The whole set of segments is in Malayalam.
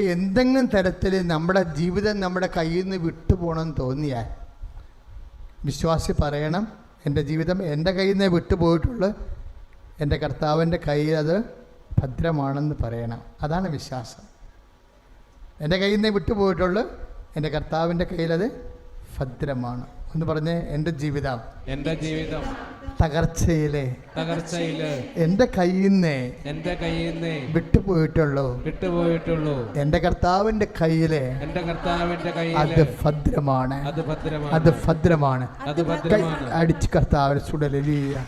എന്തെങ്കിലും തരത്തിൽ നമ്മുടെ ജീവിതം നമ്മുടെ കയ്യിൽ നിന്ന് വിട്ടുപോകണമെന്ന് തോന്നിയാൽ വിശ്വാസി പറയണം എന്റെ ജീവിതം എന്റെ കയ്യിൽ നിന്ന് വിട്ടുപോയിട്ടുള്ളൂ എന്റെ കർത്താവിന്റെ കയ്യിൽ അത് ഭദ്രമാണെന്ന് പറയണം. അതാണ് വിശ്വാസം. എന്റെ കയ്യിൽ നിന്ന് വിട്ടുപോയിട്ടുള്ളൂ എന്റെ കർത്താവിന്റെ കയ്യിലത് ഭദ്രമാണ്. എന്ന് പറഞ്ഞ് എന്റെ ജീവിതം എന്റെ ജീവിതം തകർച്ചയിലെ തകർച്ചയിൽ എന്റെ കയ്യിന്ന് എന്റെ എന്റെ കയ്യിൽ നിന്ന് വിട്ടുപോയിട്ടുള്ളൂ. വിട്ടുപോയിട്ടുള്ളൂ. എന്റെ കർത്താവിന്റെ കയ്യിലെ എന്റെ കർത്താവിന്റെ അത് കയ്യിൽ ഭദ്രമാണ്. അത് ഭദ്രമാണ്. അത് ഭദ്രമാണ്. അത് ഭദ്രമാണ്. അടിച്ച് കർത്താവ് സുടലിയ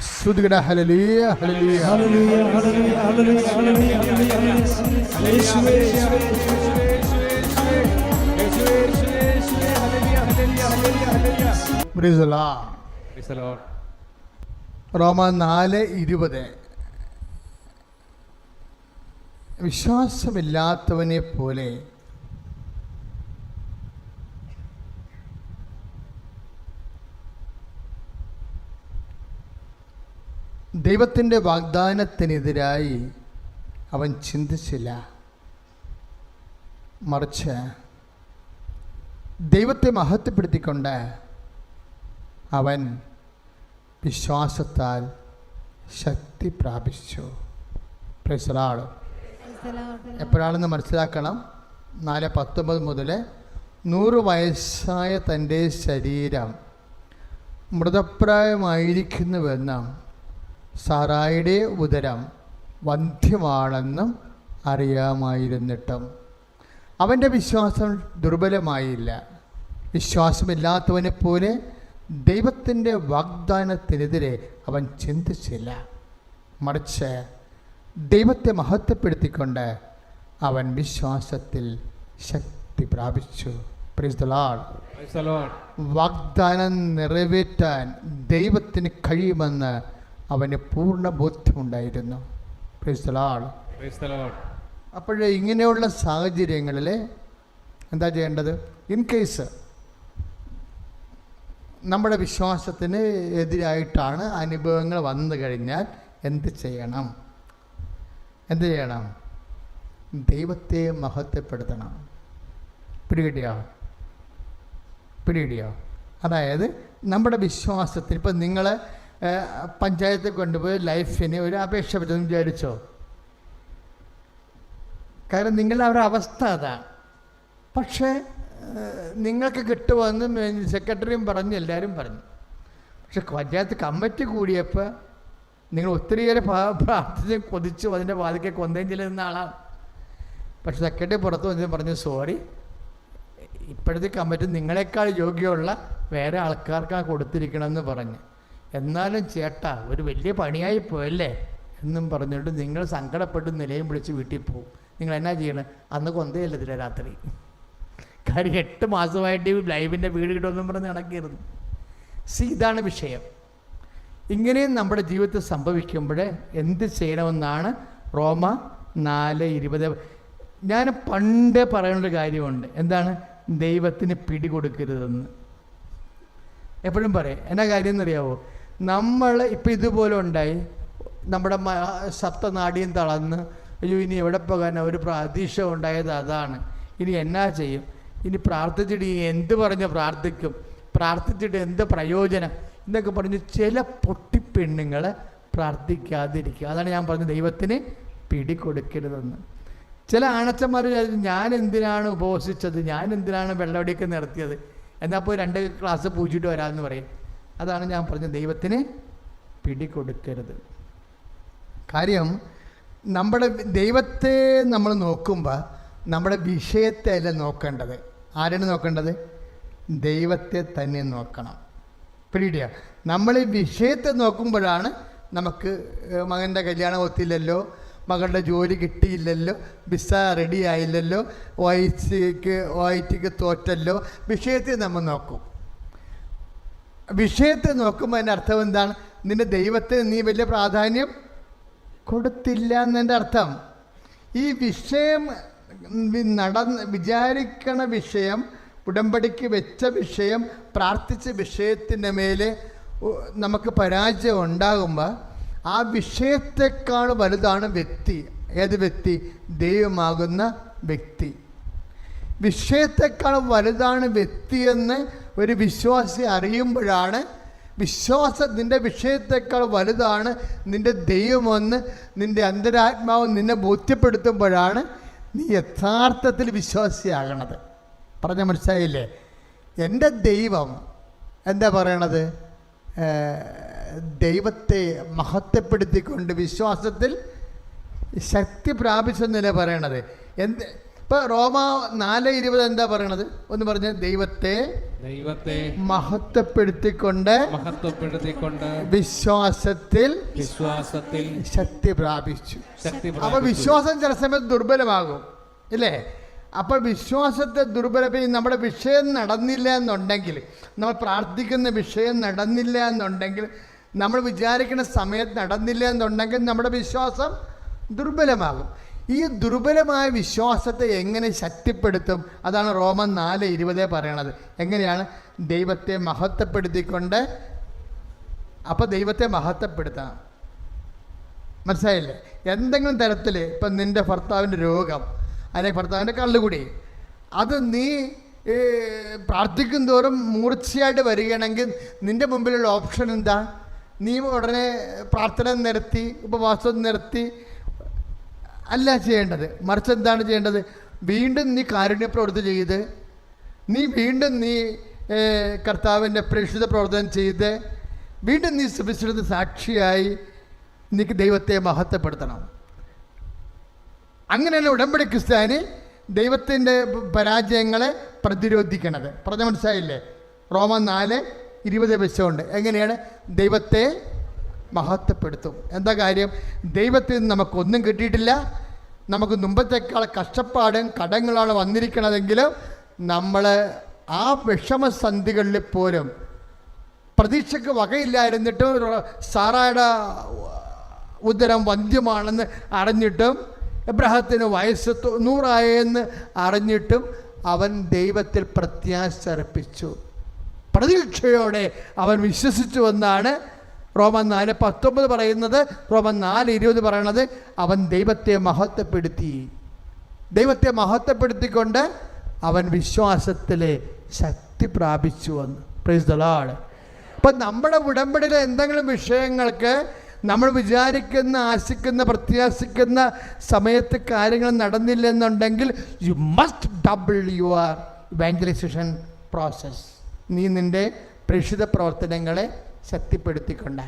ശ്രുതികട ഹലലിയ ഹലലിയ the Lord. Praise the റോമ നാല് ഇരുപത്. വിശ്വാസമില്ലാത്തവനെ പോലെ ദൈവത്തിന്റെ വാഗ്ദാനത്തിനെതിരായി അവൻ ചിന്തിച്ചില്ല. മറിച്ച് ദൈവത്തെ മഹത്വപ്പെടുത്തിക്കൊണ്ട് അവൻ വിശ്വാസത്താൽ ശക്തി പ്രാപിച്ചു. പ്രസറാട് എപ്പോഴാണെന്ന് മനസ്സിലാക്കണം? നാല് പത്തൊമ്പത് മുതൽ നൂറ് വയസ്സായ തന്റെ ശരീരം മൃതപ്രായമായിരിക്കുന്നുവെന്നും സാറായുടെ ഉദരം വന്ധ്യമാണെന്നും അറിയാമായിരുന്നിട്ടും. അവന്റെ വിശ്വാസം ദുർബലമായില്ല. വിശ്വാസമില്ലാത്തവനെ പോലെ ദൈവത്തിന്റെ വാഗ്ദാനത്തിനെതിരെ അവൻ ചിന്തിച്ചില്ല. മറിച്ച് ദൈവത്തെ മഹത്വപ്പെടുത്തിക്കൊണ്ട് അവൻ വിശ്വാസത്തിൽ ശക്തി പ്രാപിച്ചു. വാഗ്ദാനം നിറവേറ്റാൻ ദൈവത്തിന് കഴിയുമെന്ന് അവന് പൂർണ ബോധ്യമുണ്ടായിരുന്നു. Praise അപ്പോൾ ഇങ്ങനെയുള്ള സാഹചര്യങ്ങളിൽ എന്താ ചെയ്യേണ്ടത്? ഇൻ കേസ് നമ്മുടെ വിശ്വാസത്തിന് എതിരായിട്ടാണ് അനുഭവങ്ങൾ വന്നു കഴിഞ്ഞാൽ എന്ത് ചെയ്യണം? എന്ത് ചെയ്യണം? ദൈവത്തെ മഹത്വപ്പെടുത്തണം. പിടികിട്ടിയോ? പിടികിട്ടിയോ? അതായത് നമ്മുടെ വിശ്വാസത്തിന് ഇപ്പം നിങ്ങൾ പഞ്ചായത്തിൽ കൊണ്ടുപോയി ലൈഫിന് ഒരു അപേക്ഷ പറ്റുമെന്ന് വിചാരിച്ചോ? കാരണം നിങ്ങളുടെ അവരുടെ അവസ്ഥ അതാണ് പക്ഷേ നിങ്ങൾക്ക് കിട്ടുമെന്ന് സെക്രട്ടറിയും പറഞ്ഞു എല്ലാവരും പറഞ്ഞു. പക്ഷെ പഞ്ചായത്ത് കമ്മിറ്റി കൂടിയപ്പോൾ നിങ്ങൾ ഒത്തിരിയേറെ പ്രാ- പ്രാർത്ഥിച്ച് കൊതിച്ചു അതിന്റെ വാതിക്കെ കൊന്തേം ചെല്ലുന്ന ആളാണ് പക്ഷെ സെക്രട്ടറി പുറത്ത് വന്ന് പറഞ്ഞു സോറി ഇപ്പോഴത്തെ കമ്മിറ്റി നിങ്ങളെക്കാൾ യോഗ്യമുള്ള വേറെ ആൾക്കാർക്കാണ് കൊടുത്തിരിക്കണമെന്ന് പറഞ്ഞു. എന്നാലും ചേട്ടാ ഒരു വലിയ പണിയായി പോയല്ലേ? എന്നും പറഞ്ഞിട്ട് നിങ്ങൾ സങ്കടപ്പെട്ട് നിലയും വിളിച്ച് വീട്ടിൽ പോകും നിങ്ങൾ എന്നാ ചെയ്യണം? അന്ന് കൊന്തയല്ലതില്ല രാത്രി. കാര്യം എട്ട് മാസമായിട്ട് ലൈവിന്റെ വീട് കിട്ടുമെന്നും പറഞ്ഞ് നടക്കിയിരുന്നു സി ഇതാണ് വിഷയം. ഇങ്ങനെയും നമ്മുടെ ജീവിതത്തിൽ സംഭവിക്കുമ്പോൾ എന്ത് ചെയ്യണമെന്നാണ് റോമ നാല് ഇരുപത്. ഞാൻ പണ്ട് പറയുന്നൊരു കാര്യമുണ്ട്. എന്താണ്? ദൈവത്തിന് പിടികൊടുക്കരുതെന്ന്. എപ്പോഴും പറയും. എന്നാ കാര്യം എന്നറിയാവോ നമ്മൾ ഇപ്പം ഇതുപോലെ ഉണ്ടായി. നമ്മുടെ സപ്തനാടിയും തളർന്ന് അയ്യോ ഇനി എവിടെ പോകാൻ ഒരു പ്രതീക്ഷ ഉണ്ടായത് അതാണ്. ഇനി എന്നാ ചെയ്യും? ഇനി പ്രാർത്ഥിച്ചിട്ട് ഇനി എന്ത് പറഞ്ഞ് പ്രാർത്ഥിക്കും? പ്രാർത്ഥിച്ചിട്ട് എന്ത് പ്രയോജനം? എന്നൊക്കെ പറഞ്ഞ് ചില പൊട്ടിപ്പെണ്ണുങ്ങളെ പ്രാർത്ഥിക്കാതിരിക്കുക. അതാണ് ഞാൻ പറഞ്ഞത് ദൈവത്തിന് പിടികൊടുക്കരുതെന്ന്. ചില ആണച്ചന്മാർ ഞാൻ എന്തിനാണ് ഉപവസിച്ചത്? ഞാൻ എന്തിനാണ് വെള്ളവടിയൊക്കെ നിർത്തിയത്? എന്നാൽ പോയി രണ്ട് ക്ലാസ് പൂജിട്ട് വരാമെന്ന് പറയും. അതാണ് ഞാൻ പറഞ്ഞത് ദൈവത്തിന് പിടികൊടുക്കരുത്. കാര്യം നമ്മുടെ ദൈവത്തെ നമ്മൾ നോക്കുമ്പോൾ നമ്മുടെ വിഷയത്തെ അല്ല നോക്കേണ്ടത്? ആരാണ് നോക്കേണ്ടത്? ദൈവത്തെ തന്നെ നോക്കണം. പ്രീഡിയ നമ്മൾ ഈ വിഷയത്തെ നോക്കുമ്പോഴാണ് നമുക്ക് മകന്റെ കല്യാണം ഒത്തില്ലല്ലോ മകളുടെ ജോലി കിട്ടിയില്ലല്ലോ വിസ റെഡി ആയില്ലല്ലോ വൈസിക്ക് ടിക്ക് തോറ്റല്ലോ വിഷയത്തെ നമ്മൾ നോക്കും. വിഷയത്തെ നോക്കുമ്പോൾ അതിന്റെ അർത്ഥം എന്താണ്? നിന്റെ ദൈവത്തെ നീ വലിയ പ്രാധാന്യം കൊടുത്തില്ല എന്നതിന്റെ അർത്ഥം. ഈ വിഷയം നടന്ന് വിചാരിക്കണ വിഷയം ഉടമ്പടിക്ക് വെച്ച വിഷയം പ്രാർത്ഥിച്ച വിഷയത്തിന്റെ മേലെ നമുക്ക് പരാജയം ഉണ്ടാകുമ്പോൾ ആ വിഷയത്തെക്കാൾ വലുതാണ് വ്യക്തി. ഏത് വ്യക്തി? ദൈവമാകുന്ന വ്യക്തി. വിഷയത്തെക്കാൾ വലുതാണ് വ്യക്തിയെന്ന് ഒരു വിശ്വാസി അറിയുമ്പോഴാണ് വിശ്വാസം നിന്റെ വിഷയത്തെക്കാൾ വലുതാണ് നിന്റെ ദൈവമെന്ന് നിന്റെ അന്തരാത്മാവ് നിന്നെ ബോധ്യപ്പെടുത്തുമ്പോഴാണ് നീ യഥാർത്ഥത്തിൽ വിശ്വാസിയാകണത്. പറഞ്ഞ മനസ്സിലായില്ലേ? എന്റെ ദൈവം എന്താ പറയണത്? ദൈവത്തെ മഹത്വപ്പെടുത്തിക്കൊണ്ട് വിശ്വാസത്തിൽ ശക്തി പ്രാപിച്ചെന്നല്ലേ പറയണത്? എന്ത് ഇപ്പൊ റോമ നാല് ഇരുപത് എന്താ പറയണത്? ഒന്ന് പറഞ്ഞ ദൈവത്തെ ദൈവത്തെ മഹത്വപ്പെടുത്തിക്കൊണ്ട് മഹത്വപ്പെടുത്തിക്കൊണ്ട് വിശ്വാസത്തിൽ വിശ്വാസത്തിൽ ശക്തി പ്രാപിച്ചു. അപ്പൊ വിശ്വാസം ചില സമയത്ത് ദുർബലമാകും ഇല്ലേ? അപ്പോൾ വിശ്വാസത്തെ ദുർബലപ്പ നമ്മുടെ വിഷയം നടന്നില്ല എന്നുണ്ടെങ്കിൽ നമ്മൾ പ്രാർത്ഥിക്കുന്ന വിഷയം നടന്നില്ല എന്നുണ്ടെങ്കിൽ നമ്മൾ വിചാരിക്കുന്ന സമയത്ത് നടന്നില്ല എന്നുണ്ടെങ്കിൽ നമ്മുടെ വിശ്വാസം ദുർബലമാകും. ഈ ദുർബലമായ വിശ്വാസത്തെ എങ്ങനെ ശക്തിപ്പെടുത്തും? അതാണ് റോമൻ നാല് ഇരുപതേ പറയണത്. എങ്ങനെയാണ്? ദൈവത്തെ മഹത്വപ്പെടുത്തിക്കൊണ്ട് അപ്പോൾ ദൈവത്തെ മഹത്വപ്പെടുത്തണം മനസ്സിലായില്ലേ? എന്തെങ്കിലും തരത്തിൽ ഇപ്പം നിന്റെ ഭർത്താവിന്റെ രോഗം അല്ലെങ്കിൽ ഭർത്താവിന്റെ കള്ളുകൂടി അത് നീ പ്രാർത്ഥിക്കും തോറും മൂർച്ചയായിട്ട് വരികയാണെങ്കിൽ നിന്റെ മുമ്പിലുള്ള ഓപ്ഷൻ എന്താ? നീ ഉടനെ പ്രാർത്ഥന നിർത്തി ഉപവാസം നിർത്തി അല്ല ചെയ്യേണ്ടത്. മറിച്ച് എന്താണ് ചെയ്യേണ്ടത്? വീണ്ടും നീ കാരുണ്യ പ്രവൃത്തി ചെയ്ത് നീ വീണ്ടും നീ കർത്താവിന്റെ പ്രേക്ഷിത പ്രവർത്തനം ചെയ്ത് വീണ്ടും നീ ശ്രമിച്ചിരുന്ന സാക്ഷിയായി നീക്ക് ദൈവത്തെ മഹത്വപ്പെടുത്തണം. അങ്ങനെയല്ല ഉടമ്പടി ക്രിസ്ത്യാനി ദൈവത്തിന്റെ പരാജയങ്ങളെ പ്രതിരോധിക്കണത്. പറഞ്ഞ മനസ്സിലായില്ലേ? റോമ നാല് ഇരുപത് വെച്ചുകൊണ്ട് എങ്ങനെയാണ്? ദൈവത്തെ മഹത്വപ്പെടുത്തും. എന്താ കാര്യം? ദൈവത്തിൽ നിന്ന് നമുക്കൊന്നും കിട്ടിയിട്ടില്ല. നമുക്ക് മുമ്പത്തേക്കാൾ കഷ്ടപ്പാടും കടങ്ങളാണ് വന്നിരിക്കണതെങ്കിലും നമ്മൾ ആ വിഷമസന്ധികളിൽ പോലും പ്രതീക്ഷയ്ക്ക് വകയില്ലായിരുന്നിട്ടും സാറായുടെ ഉദരം വന്ധ്യമാണെന്ന് അറിഞ്ഞിട്ടും എബ്രഹത്തിന് വയസ്സ് തൊണ്ണൂറായെന്ന് അറിഞ്ഞിട്ടും അവൻ ദൈവത്തിൽ പ്രത്യാശ അർപ്പിച്ചു. പ്രതീക്ഷയോടെ അവൻ വിശ്വസിച്ചു എന്നാണ് റോമൻ നാല് പത്തൊമ്പത് പറയുന്നത് റോമൻ നാല് ഇരുപത് പറയണത് അവൻ ദൈവത്തെ മഹത്വപ്പെടുത്തി. ദൈവത്തെ മഹത്വപ്പെടുത്തിക്കൊണ്ട് അവൻ വിശ്വാസത്തിൽ ശക്തി പ്രാപിച്ചു എന്ന് പ്രൈസ് ദളാണ് അപ്പം നമ്മുടെ ഉടമ്പടിയിലെ എന്തെങ്കിലും വിഷയങ്ങൾക്ക് നമ്മൾ വിചാരിക്കുന്ന ആശിക്കുന്ന പ്രത്യാശിക്കുന്ന സമയത്ത് കാര്യങ്ങൾ നടന്നില്ലെന്നുണ്ടെങ്കിൽ you must double your evangelisation process നീ നിന്റെ പ്രേക്ഷിത പ്രവർത്തനങ്ങളെ ശക്തിപ്പെടുത്തിക്കൊണ്ട്.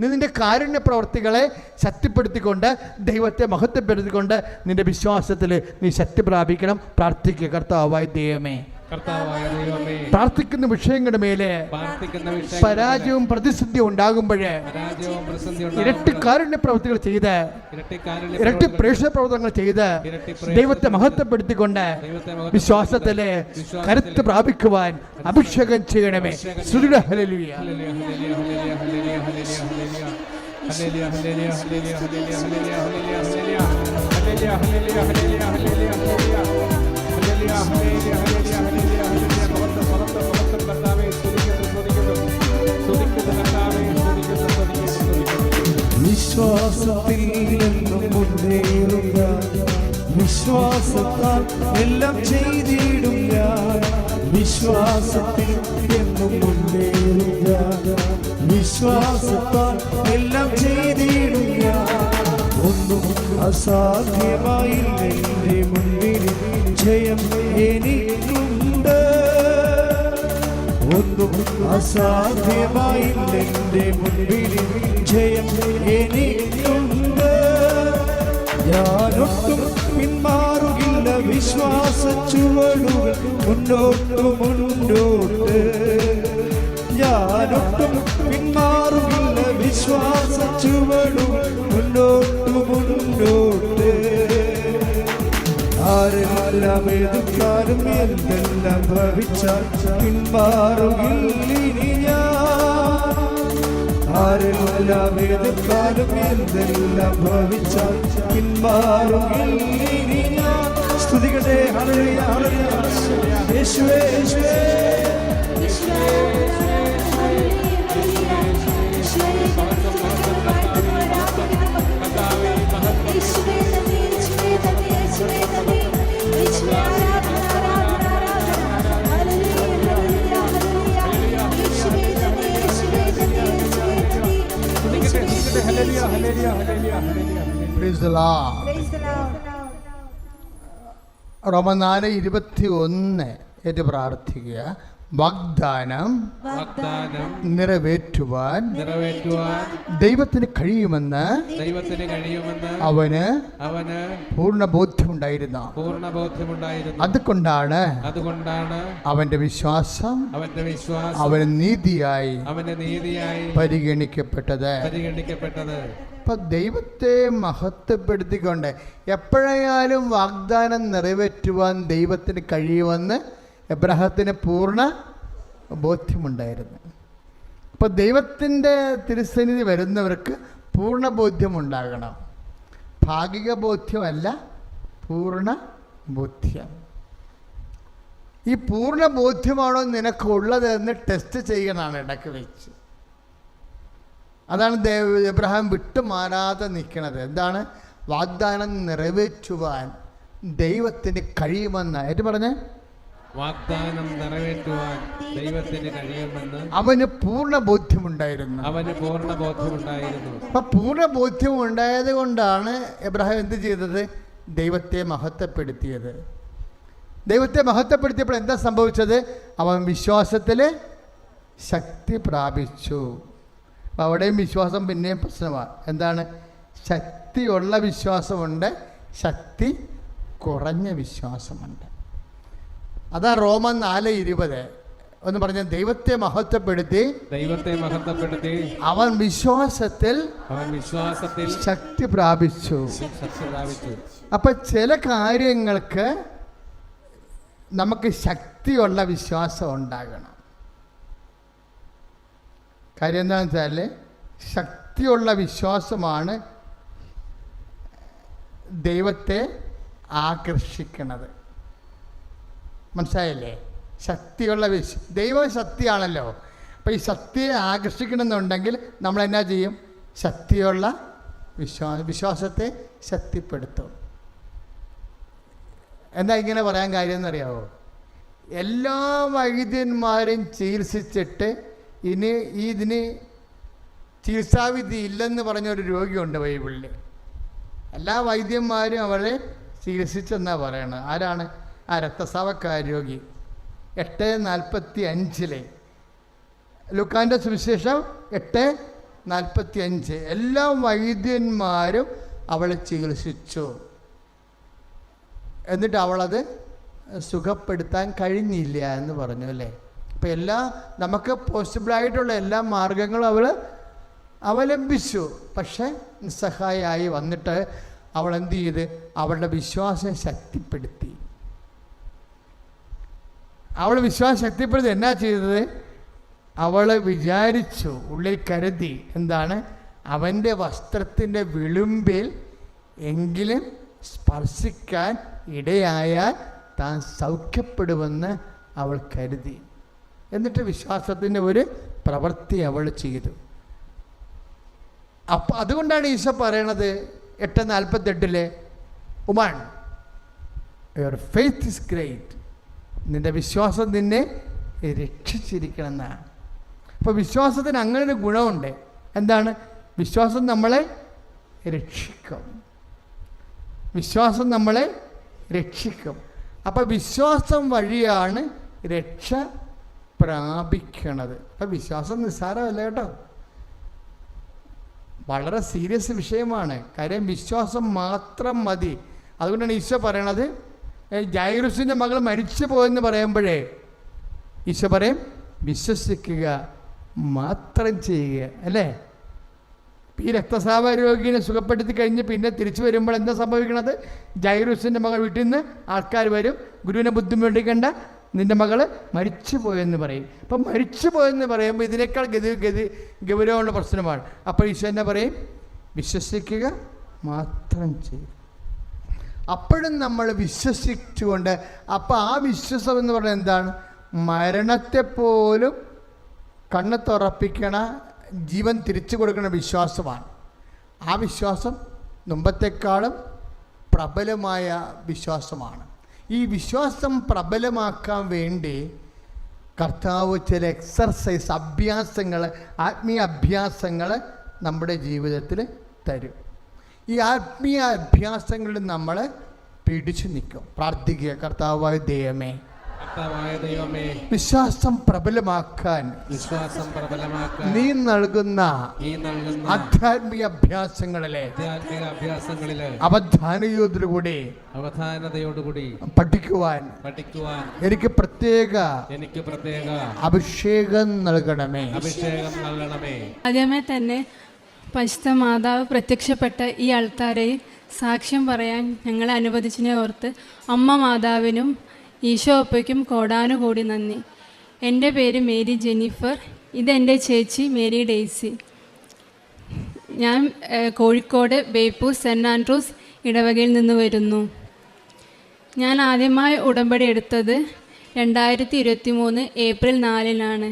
നിന്റെ കാരുണ്യ പ്രവർത്തികളെ ശക്തിപ്പെടുത്തിക്കൊണ്ട് ദൈവത്തെ മഹത്വപ്പെടുത്തിക്കൊണ്ട് നിന്റെ വിശ്വാസത്തിൽ നീ ശക്തി പ്രാപിക്കണം. പ്രാർത്ഥിക്കുക കർത്താവായി ദൈവമേ. പ്രാർത്ഥിക്കുന്ന വിഷയങ്ങളുടെ മേലെ പരാജയവും പ്രതിസന്ധിയും ഉണ്ടാകുമ്പോഴേ ഇരട്ടി കാരുണ്യ പ്രവൃത്തികൾ ചെയ്ത് ഇരട്ടി പ്രേക്ഷക പ്രവർത്തനങ്ങൾ ചെയ്ത് ദൈവത്തെ മഹത്വപ്പെടുത്തിക്കൊണ്ട് വിശ്വാസത്തിൽ കരുത്ത് പ്രാപിക്കുവാൻ അഭിഷേകം ചെയ്യണമേ സുദൃഢ Hallelujah, hallelujah, hallelujah, hallelujah, hallelujah, hallelujah, hallelujah, hallelujah, hallelujah, hallelujah, hallelujah, hallelujah, hallelujah, hallelujah, hallelujah, hallelujah, hallelujah, hallelujah, hallelujah, hallelujah, വിശ്വാസത്തിൽ എന്നും മുന്നേറുക. വിശ്വാസത്താൽ എല്ലാം ചെയ്തിടും ഞാൻ വിശ്വാസത്തിൽ എന്നും മുന്നേറുക. വിശ്വാസത്താൽ എല്ലാം ചെയ്തിടും ഞാൻ ഒന്നും അസാധ്യമായില്ല എന്റെ മുന്നിൽ ജയം എനിക്കുണ്ട് ഒന്നും അസാധ്യമായില്ലെന്റെ മുൻപിൽ ജയം എനിക്കുണ്ട്. ഞാനൊട്ടും പിന്മാറുകില്ല വിശ്വാസ ചുവടുകൾ മുന്നോട്ട് മുന്നോട്ട്. ഞാനൊട്ടും പിന്മാറുകില്ല വിശ്വാസ ചുവടുകൾ മുന്നോട്ട് മുന്നോട്ട്. ആരെല്ലാം എതിർത്താലും എന്തെല്ലാം ഭവിച്ചാൽ പിന്മാറുകില്ലിനി ഞാൻ. ആരെല്ലാം എതിർത്താലും എന്തെല്ലാം ഭവിച്ചാൽ പിന്മാറുകില്ലിനി ഞാൻ. സ്തുതികട്ടെ ഹല്ലേലൂയ. യേശുവേ. യേശുവേ. റോമ നാല് ഇരുപത്തി ഒന്ന് ഏറ്റ് പ്രാർത്ഥിക്കുക. വാഗ്ദാനം വാഗ്ദാനം നിറവേറ്റുവാൻ നിറവേറ്റുവാൻ ദൈവത്തിന് കഴിയുമെന്ന് ദൈവത്തിന് കഴിയുമെന്ന് അവന് അവന് പൂർണ ബോധ്യമുണ്ടായിരുന്നു പൂർണ ബോധ്യമുണ്ടായിരുന്നു അതുകൊണ്ടാണ് അതുകൊണ്ടാണ് അവന്റെ വിശ്വാസം അവന്റെ വിശ്വാസം അവന് നീതിയായി അവന്റെ നീതിയായി പരിഗണിക്കപ്പെട്ടത്. പരിഗണിക്കപ്പെട്ടത്. അപ്പൊ ദൈവത്തെ മഹത്വപ്പെടുത്തിക്കൊണ്ട് എപ്പോഴായാലും വാഗ്ദാനം നിറവേറ്റുവാൻ ദൈവത്തിന് കഴിയുമെന്ന് എബ്രഹത്തിന് പൂർണ ബോധ്യമുണ്ടായിരുന്നു. അപ്പോൾ ദൈവത്തിന്റെ തിരുസന്നിധി വരുന്നവർക്ക് പൂർണ ബോധ്യമുണ്ടാകണം. ഭാഗിക ബോധ്യമല്ല പൂർണ ബോധ്യം. ഈ പൂർണ ബോധ്യമാണോ നിനക്കുള്ളതെന്ന് ടെസ്റ്റ് ചെയ്യണമാണ് ഇടയ്ക്ക് വെച്ച്. അതാണ് ദേവ എബ്രഹാം വിട്ടുമാറാതെ നിൽക്കുന്നത്. എന്താണ്? വാഗ്ദാനം നിറവേറ്റുവാൻ ദൈവത്തിന് കഴിയുമെന്ന് ഏറ്റു പറഞ്ഞേ? വാഗ്ദാനം നിറവേറ്റുവാൻ ദൈവത്തിന് കഴിയുമെന്ന് അവന് പൂർണ ബോധ്യമുണ്ടായിരുന്നു. അവന് പൂർണ ബോധ്യമുണ്ടായിരുന്നു. അപ്പൊ പൂർണ ബോധ്യം ഉണ്ടായത് കൊണ്ടാണ് എബ്രഹാം എന്ത് ചെയ്തത്? ദൈവത്തെ മഹത്വപ്പെടുത്തിയത്. ദൈവത്തെ മഹത്വപ്പെടുത്തിയപ്പോൾ എന്താ സംഭവിച്ചത്? അവൻ വിശ്വാസത്തിൽ ശക്തി പ്രാപിച്ചു. അപ്പം അവിടെയും വിശ്വാസം പിന്നെയും പ്രശ്നമാണ് എന്താണ്? ശക്തിയുള്ള വിശ്വാസമുണ്ട് ശക്തി കുറഞ്ഞ വിശ്വാസമുണ്ട്. അതാ റോമൻ നാല് ഇരുപത്. എന്ന് പറഞ്ഞ ദൈവത്തെ മഹത്വപ്പെടുത്തി ദൈവത്തെ മഹത്വപ്പെടുത്തി അവൻ വിശ്വാസത്തിൽ അവൻ വിശ്വാസത്തിൽ ശക്തി പ്രാപിച്ചു. ശക്തി പ്രാപിച്ചു. അപ്പൊ ചില കാര്യങ്ങൾക്ക് നമുക്ക് ശക്തിയുള്ള വിശ്വാസം ഉണ്ടാകണം. കാര്യം എന്താണെന്ന് വെച്ചാൽ ശക്തിയുള്ള വിശ്വാസമാണ് ദൈവത്തെ ആകർഷിക്കണത്. മനസ്സിലായില്ലേ? ശക്തിയുള്ള വിശ് ദൈവം ശക്തിയാണല്ലോ. അപ്പോൾ ഈ ശക്തിയെ ആകർഷിക്കണമെന്നുണ്ടെങ്കിൽ നമ്മൾ എന്നാ ചെയ്യും? ശക്തിയുള്ള വിശ്വാസ വിശ്വാസത്തെ ശക്തിപ്പെടുത്തും. എന്താ ഇങ്ങനെ പറയാൻ കാര്യം എന്നറിയാവോ? എല്ലാ വൈദ്യന്മാരും ചികിത്സിച്ചിട്ട് ഇനി ഇതിന് ചികിത്സാവിധി ഇല്ലെന്ന് പറഞ്ഞൊരു രോഗിയുണ്ട് ബൈബിളിൽ എല്ലാ വൈദ്യന്മാരും അവരെ ചികിത്സിച്ചെന്നാണ് പറയണത്. ആരാണ്? ആ രക്തസ്രാവക്കാര രോഗി. എട്ട് നാൽപ്പത്തി അഞ്ചിലെ ലുക്കാന്റെ സുവിശേഷം എട്ട് നാൽപ്പത്തി അഞ്ച് എല്ലാ വൈദ്യന്മാരും അവളെ ചികിത്സിച്ചു. എന്നിട്ട് അവളത് സുഖപ്പെടുത്താൻ കഴിഞ്ഞില്ല എന്ന് പറഞ്ഞു അല്ലേ? അപ്പം എല്ലാ നമുക്ക് പോസിബിളായിട്ടുള്ള എല്ലാ മാർഗങ്ങളും അവൾ അവലംബിച്ചു. പക്ഷേ നിസ്സഹായായി വന്നിട്ട് അവൾ എന്ത് ചെയ്ത്? അവളുടെ വിശ്വാസം ശക്തിപ്പെടുത്തി. അവൾ വിശ്വാസം ശക്തിപ്പെടുത്തി എന്നാ ചെയ്തത്? അവൾ വിചാരിച്ചു ഉള്ളിൽ കരുതി എന്താണ്? അവന്റെ വസ്ത്രത്തിന്റെ വിളുമ്പിൽ എങ്കിലും സ്പർശിക്കാൻ ഇടയായാൽ താൻ സൗഖ്യപ്പെടുമെന്ന് അവൾ കരുതി. എന്നിട്ട് വിശ്വാസത്തിന്റെ ഒരു പ്രവൃത്തി അവൾ ചെയ്തു. അപ്പം അതുകൊണ്ടാണ് ഈശോ പറയണത് എട്ട് നാൽപ്പത്തെട്ടിലെ woman your faith is great നിന്റെ വിശ്വാസം നിന്നെ രക്ഷിച്ചിരിക്കണം എന്നാണ് അപ്പോൾ വിശ്വാസത്തിന് അങ്ങനെ ഒരു ഗുണമുണ്ട്. എന്താണ്? വിശ്വാസം നമ്മളെ രക്ഷിക്കും. വിശ്വാസം നമ്മളെ രക്ഷിക്കും. അപ്പോൾ വിശ്വാസം വഴിയാണ് രക്ഷ പ്രാപിക്കണത്. അപ്പം വിശ്വാസം നിസ്സാരമല്ല കേട്ടോ. വളരെ സീരിയസ് വിഷയമാണ്. കാര്യം വിശ്വാസം മാത്രം മതി. അതുകൊണ്ടാണ് ഈശോ പറയണത് ജൈറുസിന്റെ മകൾ മരിച്ചു പോയെന്ന് പറയുമ്പോഴേ ഈശോ പറയും വിശ്വസിക്കുക മാത്രം ചെയ്യുക അല്ലേ? ഈ രക്തസ്രാവ രോഗിനെ സുഖപ്പെടുത്തി കഴിഞ്ഞ് പിന്നെ തിരിച്ചു വരുമ്പോൾ എന്താ സംഭവിക്കണത്? ജൈറൂസിന്റെ മകൾ വീട്ടിൽ നിന്ന് ആൾക്കാർ വരും ഗുരുവിനെ ബുദ്ധിമുട്ടിക്കേണ്ട നിന്റെ മകൾ മരിച്ചു പോയെന്ന് പറയും. അപ്പം മരിച്ചു പോയെന്ന് പറയുമ്പോൾ ഇതിനേക്കാൾ ഗതി ഗതി ഗൗരവമുള്ള പ്രശ്നമാണ്. അപ്പോൾ ഈശോ എന്നെ പറയും? വിശ്വസിക്കുക മാത്രം ചെയ്യും അപ്പോഴും നമ്മൾ വിശ്വസിച്ചുകൊണ്ട് അപ്പോൾ ആ വിശ്വാസം എന്ന് പറഞ്ഞാൽ എന്താണ്? മരണത്തെപ്പോലും കണ്ണ് തുറപ്പിക്കണ ജീവൻ തിരിച്ചു കൊടുക്കുന്ന വിശ്വാസമാണ്. ആ വിശ്വാസം മുമ്പത്തെക്കാളും പ്രബലമായ വിശ്വാസമാണ്. ഈ വിശ്വാസം പ്രബലമാക്കാൻ വേണ്ടി കർത്താവ് ചില എക്സർസൈസ് അഭ്യാസങ്ങൾ ആത്മീയ അഭ്യാസങ്ങൾ നമ്മുടെ ജീവിതത്തിൽ തരും. ഈ ആത്മീയ അഭ്യാസങ്ങളിൽ നമ്മൾ പിടിച്ചു നിൽക്കും. പ്രാർത്ഥിക്കുക കർത്താവായ ദൈവമേ കർത്താവായ ദൈവമേ വിശ്വാസം പ്രബലമാക്കാൻ വിശ്വാസം പ്രബലമാക്കാൻ നീ നൽകുന്ന ആധ്യാത്മിക അഭ്യാസങ്ങളിലെ ആധ്യാത്മിക അഭ്യാസങ്ങളിൽ അവധാനയോടുകൂടി അവധാനതയോടുകൂടി പഠിക്കുവാൻ പഠിക്കുവാൻ എനിക്ക് പ്രത്യേക എനിക്ക് പ്രത്യേക അഭിഷേകം നൽകണമേ. അഭിഷേകം നൽകണമേ. ആദ്യമേ തന്നെ പരിശുദ്ധ മാതാവ് പ്രത്യക്ഷപ്പെട്ട ഈ ആൾക്കാരെ സാക്ഷ്യം പറയാൻ ഞങ്ങളെ അനുവദിച്ചതിനെ ഓർത്ത് അമ്മ മാതാവിനും ഈശോ അപ്പയ്ക്കും കോടാനുകൂടി നന്ദി. എന്റെ പേര് മേരി ജെന്നിഫർ ഇതെന്റെ ചേച്ചി മേരി ഡെയ്സി. ഞാൻ കോഴിക്കോട് ബേപ്പൂർ സെന്റ് ആൻഡ്രൂസ് ഇടവകയിൽ നിന്ന് വരുന്നു. ഞാൻ ആദ്യമായി ഉടമ്പടി എടുത്തത് രണ്ടായിരത്തി ഇരുപത്തി മൂന്ന് ഏപ്രിൽ നാലിനാണ്.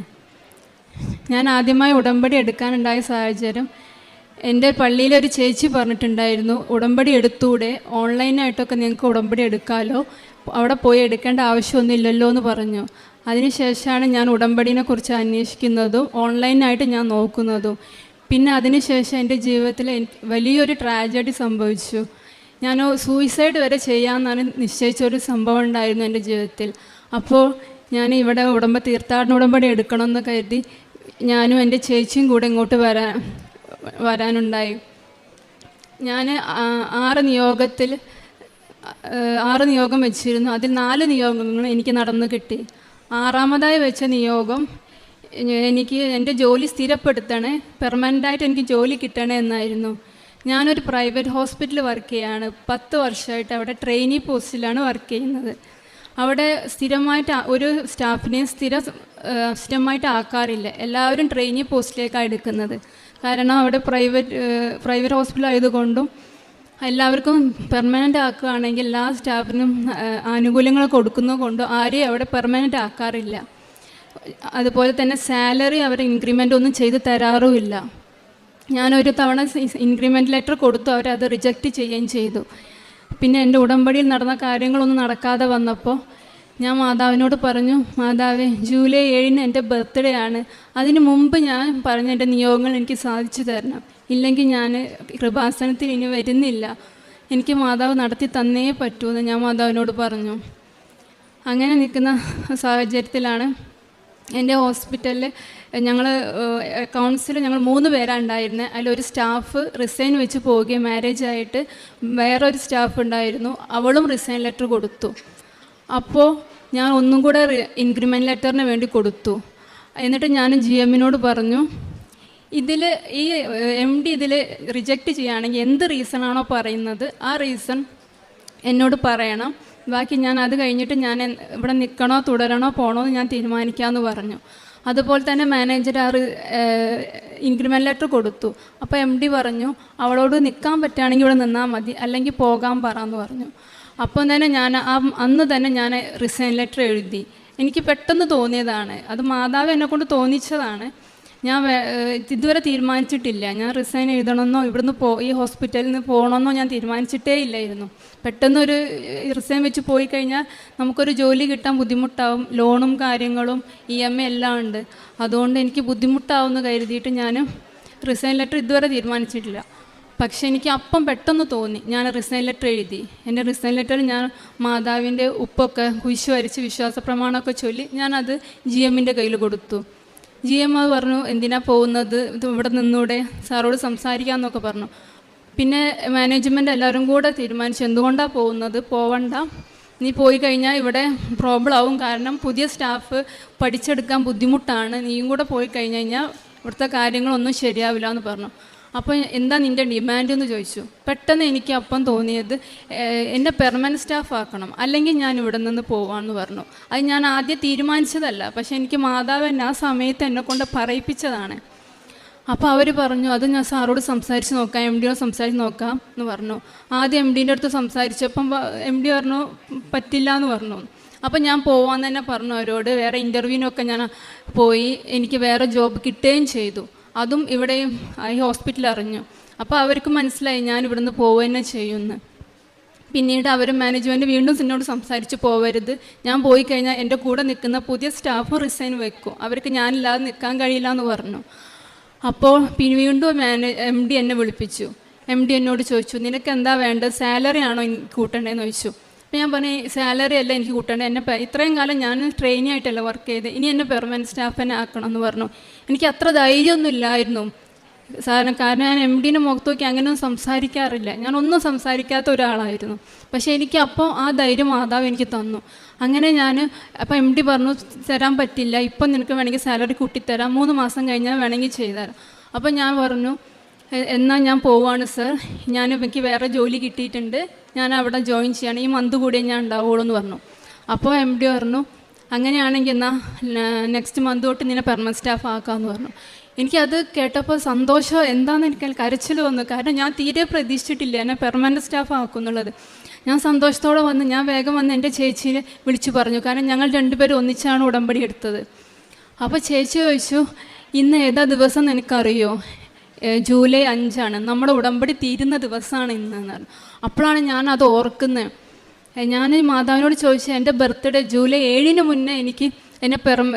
ഞാൻ ആദ്യമായി ഉടമ്പടി എടുക്കാനുണ്ടായ സാഹചര്യം എന്റെ പള്ളിയിലൊരു ചേച്ചി പറഞ്ഞിട്ടുണ്ടായിരുന്നു ഉടമ്പടി എടുത്തൂടെ ഓൺലൈനായിട്ടൊക്കെ നിങ്ങൾക്ക് ഉടമ്പടി എടുക്കാമല്ലോ അവിടെ പോയി എടുക്കേണ്ട ആവശ്യമൊന്നുമില്ലല്ലോ എന്ന് പറഞ്ഞു. അതിനുശേഷമാണ് ഞാൻ ഉടമ്പടിനെ കുറിച്ച് അന്വേഷിക്കുന്നതും ഓൺലൈനായിട്ട് ഞാൻ നോക്കുന്നതും. പിന്നെ അതിനുശേഷം എന്റെ ജീവിതത്തിൽ വലിയൊരു ട്രാജഡി സംഭവിച്ചു. ഞാൻ സൂയിസൈഡ് വരെ ചെയ്യാമെന്നാണ് നിശ്ചയിച്ച ഒരു സംഭവം ഉണ്ടായിരുന്നു എന്റെ ജീവിതത്തിൽ. അപ്പോൾ ഞാൻ ഇവിടെ ഉടമ്പ തീർത്ഥാടന ഉടമ്പടി എടുക്കണമെന്ന് കരുതി ഞാനും എന്റെ ചേച്ചിയും കൂടെ ഇങ്ങോട്ട് വരാൻ വരാനുണ്ടായി. ഞാൻ ആറ് നിയോഗത്തിൽ ആറ് നിയോഗം വെച്ചിരുന്നു. അതിൽ നാല് നിയോഗങ്ങൾ എനിക്ക് നടന്നു കിട്ടി. ആറാമതായി വെച്ച നിയോഗം എനിക്ക് എന്റെ ജോലി സ്ഥിരപ്പെടുത്തണേ പെർമനന്റായിട്ട് എനിക്ക് ജോലി കിട്ടണേ എന്നായിരുന്നു. ഞാനൊരു പ്രൈവറ്റ് ഹോസ്പിറ്റലിൽ വർക്ക് ചെയ്യാണ്. പത്ത് വർഷമായിട്ട് അവിടെ ട്രെയിനി പോസ്റ്റിലാണ് വർക്ക് ചെയ്യുന്നത്. അവിടെ സ്ഥിരമായിട്ട് ഒരു സ്റ്റാഫിനെയും സ്ഥിര സ്ഥിരമായിട്ട് ആക്കാറില്ല. എല്ലാവരും ട്രെയിനി പോസ്റ്റിലേക്കാണ് എടുക്കുന്നത്. കാരണം അവിടെ പ്രൈവറ്റ് പ്രൈവറ്റ് ഹോസ്പിറ്റൽ ആയതുകൊണ്ടും എല്ലാവർക്കും പെർമനന്റ് ആക്കുകയാണെങ്കിൽ എല്ലാ സ്റ്റാഫിനും ആനുകൂല്യങ്ങൾ കൊടുക്കുന്നത് കൊണ്ടും ആരെയും അവിടെ പെർമനന്റ് ആക്കാറില്ല. അതുപോലെ തന്നെ സാലറി അവർ ഇൻക്രിമെന്റ് ഒന്നും ചെയ്ത് തരാറുമില്ല. ഞാനൊരു തവണ ഇൻക്രിമെന്റ് ലെറ്റർ കൊടുത്തു അവരത് റിജക്റ്റ് ചെയ്യുകയും ചെയ്തു. പിന്നെ എന്റെ ഉടമ്പടിയിൽ നടന്ന കാര്യങ്ങളൊന്നും നടക്കാതെ വന്നപ്പോൾ ഞാൻ മാതാവിനോട് പറഞ്ഞു മാതാവേ ജൂലൈ ഏഴിന് എന്റെ ബർത്ത്ഡേ ആണ്. അതിന് മുമ്പ് ഞാൻ പറഞ്ഞ എന്റെ നിയോഗങ്ങൾ എനിക്ക് സാധിച്ചു തരണം. ഇല്ലെങ്കിൽ ഞാൻ കൃപാസനത്തിൽ ഇനി വരുന്നില്ല. എനിക്ക് മാതാവ് നടത്തി തന്നേ പറ്റൂ എന്ന് ഞാൻ മാതാവിനോട് പറഞ്ഞു. അങ്ങനെ നിൽക്കുന്ന സാഹചര്യത്തിലാണ് എന്റെ ഹോസ്പിറ്റലിൽ ഞങ്ങൾ കൗൺസിൽ ഞങ്ങൾ മൂന്ന് പേരാണ് ഉണ്ടായിരുന്നത് അതിലൊരു സ്റ്റാഫ് റിസൈൻ വെച്ച് പോവുകയും മാരേജ് ആയിട്ട് വേറൊരു സ്റ്റാഫ് ഉണ്ടായിരുന്നു. അവളും റിസൈൻ ലെറ്റർ കൊടുത്തു. അപ്പോൾ ഞാൻ ഒന്നും കൂടെ ഇൻക്രിമെന്റ് ലെറ്ററിന് വേണ്ടി കൊടുത്തു. എന്നിട്ട് ഞാൻ ജി എമ്മിനോട് പറഞ്ഞു ഇതിൽ ഈ എം ഡി ഇതിൽ റിജക്റ്റ് ചെയ്യുകയാണെങ്കിൽ എന്ത് റീസണാണോ പറയുന്നത് ആ റീസൺ എന്നോട് പറയണം. ബാക്കി ഞാൻ അത് കഴിഞ്ഞിട്ട് ഞാൻ ഇവിടെ നിൽക്കണോ തുടരണോ പോകണോ എന്ന് ഞാൻ തീരുമാനിക്കാമെന്ന് പറഞ്ഞു. അതുപോലെ തന്നെ മാനേജർ ആ ഇൻക്രിമെന്റ് ലെറ്റർ കൊടുത്തു. അപ്പോൾ എം ഡി പറഞ്ഞു അവളോട് നിൽക്കാൻ പറ്റുകയാണെങ്കിൽ ഇവിടെ നിന്നാൽ മതി അല്ലെങ്കിൽ പോകാൻ പറ എന്ന് പറഞ്ഞു. അപ്പം തന്നെ ഞാൻ ആ അന്ന് തന്നെ ഞാൻ റിസൈൻ ലെറ്റർ എഴുതി. എനിക്ക് പെട്ടെന്ന് തോന്നിയതാണ്. അത് മാതാവ് എന്നെ കൊണ്ട് തോന്നിച്ചതാണ്. ഞാൻ ഇതുവരെ തീരുമാനിച്ചിട്ടില്ല. ഞാൻ റിസൈൻ എഴുതണമെന്നോ ഇവിടുന്ന് പോ ഈ ഹോസ്പിറ്റലിൽ നിന്ന് പോകണമെന്നോ ഞാൻ തീരുമാനിച്ചിട്ടേ ഇല്ലായിരുന്നു പെട്ടെന്നൊരു റിസൈൻ വെച്ച് പോയി കഴിഞ്ഞാൽ നമുക്കൊരു ജോലി കിട്ടാൻ ബുദ്ധിമുട്ടാവും. ലോണും കാര്യങ്ങളും ഇ എം ഐ എല്ലാം ഉണ്ട്. അതുകൊണ്ട് എനിക്ക് ബുദ്ധിമുട്ടാവുമെന്ന് കരുതിയിട്ട് ഞാൻ റിസൈൻ ലെറ്റർ ഇതുവരെ തീരുമാനിച്ചിട്ടില്ല. പക്ഷേ എനിക്ക് അപ്പം പെട്ടെന്ന് തോന്നി. ഞാൻ റിസൈൻ ലെറ്റർ എഴുതി. എന്റെ റിസൈൻ ലെറ്റർ ഞാൻ മാതാവിന്റെ ഉപ്പൊക്കെ കുശി വരച്ച് വിശ്വാസ പ്രമാണമൊക്കെ ചൊല്ലി ഞാനത് ജി എമ്മിന്റെ കയ്യിൽ കൊടുത്തു. ജി എം അത് പറഞ്ഞു എന്തിനാ പോകുന്നത്? ഇവിടെ നിന്നൂടെ? സാറോട് സംസാരിക്കാമെന്നൊക്കെ പറഞ്ഞു. പിന്നെ മാനേജ്മെന്റ് എല്ലാവരും കൂടെ തീരുമാനിച്ചു എന്തുകൊണ്ടാണ് പോകുന്നത്? പോവണ്ട. നീ പോയി കഴിഞ്ഞാൽ ഇവിടെ പ്രോബ്ലം ആവും. കാരണം പുതിയ സ്റ്റാഫ് പഠിച്ചെടുക്കാൻ ബുദ്ധിമുട്ടാണ്. നീയും കൂടെ പോയി കഴിഞ്ഞു കഴിഞ്ഞാൽ ഇവിടുത്തെ കാര്യങ്ങളൊന്നും ശരിയാവില്ല എന്ന് പറഞ്ഞു. അപ്പോൾ എന്താ നിന്റെ ഡിമാൻഡ് എന്ന് ചോദിച്ചു. പെട്ടെന്ന് എനിക്ക് അപ്പം തോന്നിയത് എന്റെ പെർമനന്റ് സ്റ്റാഫ് ആക്കണം അല്ലെങ്കിൽ ഞാൻ ഇവിടെ നിന്ന് പോവാമെന്ന് പറഞ്ഞു. അത് ഞാൻ ആദ്യം തീരുമാനിച്ചതല്ല പക്ഷേ എനിക്ക് മാതാവ് എന്നെ ആ സമയത്ത് എന്നെ കൊണ്ട് പറയിപ്പിച്ചതാണ്. അപ്പോൾ അവർ പറഞ്ഞു അത് ഞാൻ സാറോട് സംസാരിച്ച് നോക്കാം എം ഡിയോട് സംസാരിച്ച് നോക്കാം എന്ന് പറഞ്ഞു. ആദ്യം എം ഡീന്റെ അടുത്ത് സംസാരിച്ചപ്പം എം ഡി പറഞ്ഞു പറ്റില്ല എന്ന് പറഞ്ഞു. അപ്പം ഞാൻ പോവാന്ന് തന്നെ പറഞ്ഞു അവരോട്. വേറെ ഇന്റർവ്യൂവിനൊക്കെ ഞാൻ പോയി എനിക്ക് വേറെ ജോബ് കിട്ടുകയും ചെയ്തു. അതും ഇവിടെയും ഈ ഹോസ്പിറ്റലിൽ അറിഞ്ഞു. അപ്പോൾ അവർക്ക് മനസ്സിലായി ഞാൻ ഇവിടുന്ന് പോവുക ചെയ്യുമെന്ന് പിന്നീട് അവർ മാനേജ്മെന്റ് വീണ്ടും എന്നോട് സംസാരിച്ച് പോവരുത്. ഞാൻ പോയി കഴിഞ്ഞാൽ എന്റെ കൂടെ നിൽക്കുന്ന പുതിയ സ്റ്റാഫും റിസൈൻ വെക്കും. അവർക്ക് ഞാനില്ലാതെ നിൽക്കാൻ കഴിയില്ല എന്ന് പറഞ്ഞു. അപ്പോൾ പിന്നെ വീണ്ടും മാനേ എം ഡി എന്നെ വിളിപ്പിച്ചു. എം ഡി എന്നോട് ചോദിച്ചു നിനക്ക് എന്താ വേണ്ടത്? സാലറി ആണോ കൂട്ടേണ്ടതെന്ന് ചോദിച്ചു. അപ്പോൾ ഞാൻ പറഞ്ഞു സാലറി അല്ല എനിക്ക് കൂട്ടേണ്ടത്. എന്നെ ഇത്രയും കാലം ഞാൻ ട്രെയിനി ആയിട്ടല്ല വർക്ക് ചെയ്ത്. ഇനി എന്നെ പെർമനന്റ് സ്റ്റാഫ് തന്നെ ആക്കണം എന്ന് പറഞ്ഞു. എനിക്ക് അത്ര ധൈര്യമൊന്നും ഇല്ലായിരുന്നു. സാറിന് കാരണം ഞാൻ എം ഡിനെ മുഖത്ത് നോക്കി അങ്ങനെയൊന്നും സംസാരിക്കാറില്ല. ഞാനൊന്നും സംസാരിക്കാത്ത ഒരാളായിരുന്നു. പക്ഷേ എനിക്ക് അപ്പോൾ ആ ധൈര്യം മാതാവ് എനിക്ക് തന്നു. അങ്ങനെ ഞാൻ അപ്പോൾ എം ഡി പറഞ്ഞു തരാൻ പറ്റില്ല. ഇപ്പം നിനക്ക് വേണമെങ്കിൽ സാലറി കൂട്ടിത്തരാം. മൂന്ന് മാസം കഴിഞ്ഞാൽ വേണമെങ്കിൽ ചെയ്തുതരാം അപ്പോൾ ഞാൻ പറഞ്ഞു "എ- എന്നാൽ ഞാൻ പോവാണ് സർ. ഞാൻ എനിക്ക് വേറെ ജോലി കിട്ടിയിട്ടുണ്ട്. ഞാൻ അവിടെ ജോയിൻ ചെയ്യണം. ഈ മന്ത് കൂടിയേ ഞാൻ ഉണ്ടാവുള്ളൂ എന്ന് പറഞ്ഞു. അപ്പോൾ എം ഡി പറഞ്ഞു അങ്ങനെയാണെങ്കിൽ എന്നാൽ നെക്സ്റ്റ് മന്ത് തൊട്ട് നിന്നെ പെർമനന്റ് സ്റ്റാഫ് ആക്കാമെന്ന് പറഞ്ഞു. എനിക്കത് കേട്ടപ്പോൾ സന്തോഷം. എന്താണെന്ന് എനിക്ക് കരച്ചിൽ വന്നു. കാരണം ഞാൻ തീരെ പ്രതീക്ഷിച്ചിട്ടില്ല എന്നെ പെർമനന്റ് സ്റ്റാഫ് ആക്കുന്നുള്ളത് ഞാൻ സന്തോഷത്തോടെ വന്ന് ഞാൻ വേഗം വന്ന് എന്റെ ചേച്ചിയെ വിളിച്ചു പറഞ്ഞു. കാരണം ഞങ്ങൾ രണ്ടുപേരും ഒന്നിച്ചാണ് ഉടമ്പടി എടുത്തത്. അപ്പോൾ ചേച്ചി ചോദിച്ചു ഇന്ന് ഏതാ ദിവസം ഏ, ജൂലൈ അഞ്ചാണ്. നമ്മുടെ ഉടമ്പടി തീരുന്ന ദിവസമാണ് ഇന്ന് എന്ന് പറഞ്ഞു. അപ്പോഴാണ് ഞാൻ അത് ഓർക്കുന്നത് ഞാൻ മാതാവിനോട് ചോദിച്ചത് എന്റെ ബർത്ത്ഡേ ജൂലൈ ഏഴിന് മുന്നേ എനിക്ക് എന്നെ പെറം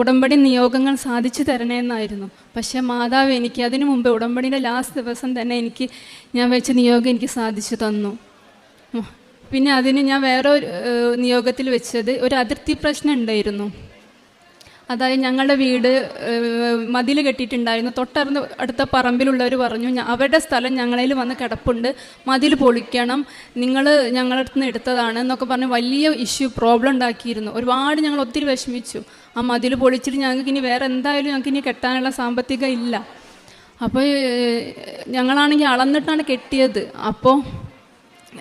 ഉടമ്പടി നിയോഗങ്ങൾ സാധിച്ചു തരണേന്നായിരുന്നു. പക്ഷേ മാതാവ് എനിക്ക് അതിനു മുമ്പ് ഉടമ്പടിയുടെ ലാസ്റ്റ് ദിവസം തന്നെ എനിക്ക് ഞാൻ വെച്ച നിയോഗം എനിക്ക് സാധിച്ചു തന്നു. പിന്നെ അതിന് ഞാൻ വേറെ നിയോഗത്തിൽ വെച്ചത് ഒരു അതിർത്തി പ്രശ്നം ഉണ്ടായിരുന്നു. അതായത് ഞങ്ങളുടെ വീട് മതിൽ കെട്ടിയിട്ടുണ്ടായിരുന്നു. തൊട്ടറിഞ്ഞ് അടുത്ത പറമ്പിലുള്ളവർ പറഞ്ഞു അവരുടെ സ്ഥലം ഞങ്ങളിൽ വന്ന് കിടപ്പുണ്ട്. മതിൽ പൊളിക്കണം. നിങ്ങൾ ഞങ്ങളുടെ അടുത്ത് നിന്ന് എടുത്തതാണ് എന്നൊക്കെ പറഞ്ഞ് വലിയ ഇഷ്യൂ പ്രോബ്ലം ഉണ്ടാക്കിയിരുന്നു. ഒരുപാട് ഞങ്ങൾ ഒത്തിരി വിഷമിച്ചു. ആ മതിൽ പൊളിച്ചിട്ട് ഞങ്ങൾക്ക് ഇനി വേറെ എന്തായാലും ഞങ്ങൾക്ക് ഇനി കെട്ടാനുള്ള സാമ്പത്തികം ഇല്ല. അപ്പോൾ ഞങ്ങളാണെങ്കിൽ അളന്നിട്ടാണ് കെട്ടിയത്. അപ്പോൾ